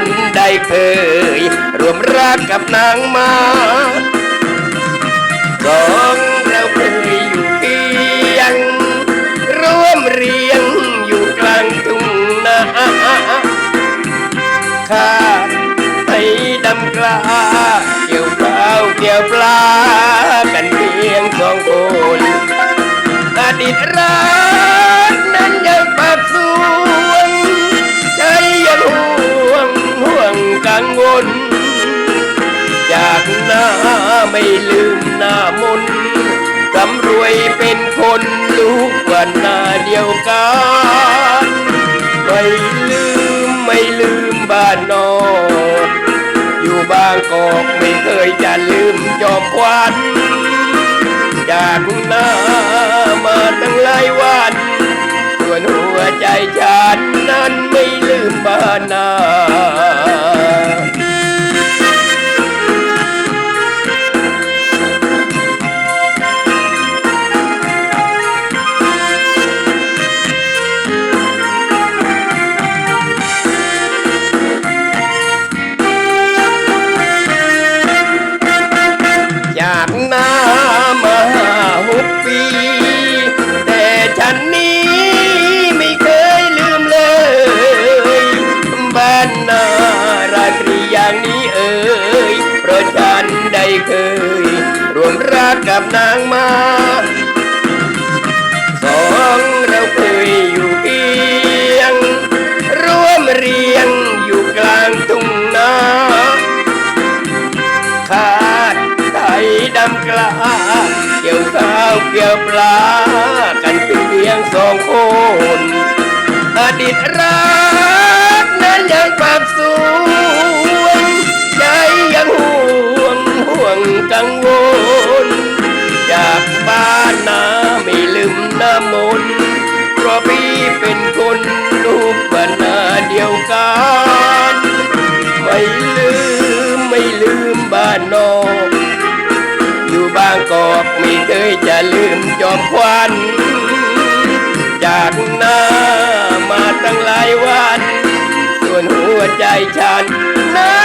นได้เคยรวมรักกับนางมาสองเราเคยอยู่เคียง ร่วมเรียงอยู่กลางทุ่งนาข้าไปดำกลาเกี่ยวเปล่าเกี่ยวปลา จากหน้าไม่ลืมหน้ามนต์สำรวยเป็นคนลูกวันหน้าเดียวกันไม่ลืมไม่ลืมบ้านนอกอยู่บางกอกไม่เคยจะลืมจอมควันจากหน้ามาตั้งหลายวันส่วนหัวใจฉันนั้นไม่ลืมบ้านนา ราตรีอย่างนี้เอ่ยเพราะฉันได้เคยรวมรักกับนางมาสองเราเคยอยู่เคียง ร่วมเรียงอยู่กลางทุ่งนาขาดไทยดำกลาเกี่ยวข้าวเกี่ยวปลา กันเพียงสองคนอดีตรัก นั้นยังปรับสวนใจยังห่วงห่วงกังวล จากบ้านนาไม่ลืมน้ำมนต์เพราะพี่เป็นคนลูกบ้านนาเดียวกัน ไม่ลืมไม่ลืมบ้านนอกอยู่บางกอกไม่เคยจะลืมจอมควันจากน้ ฉันนะ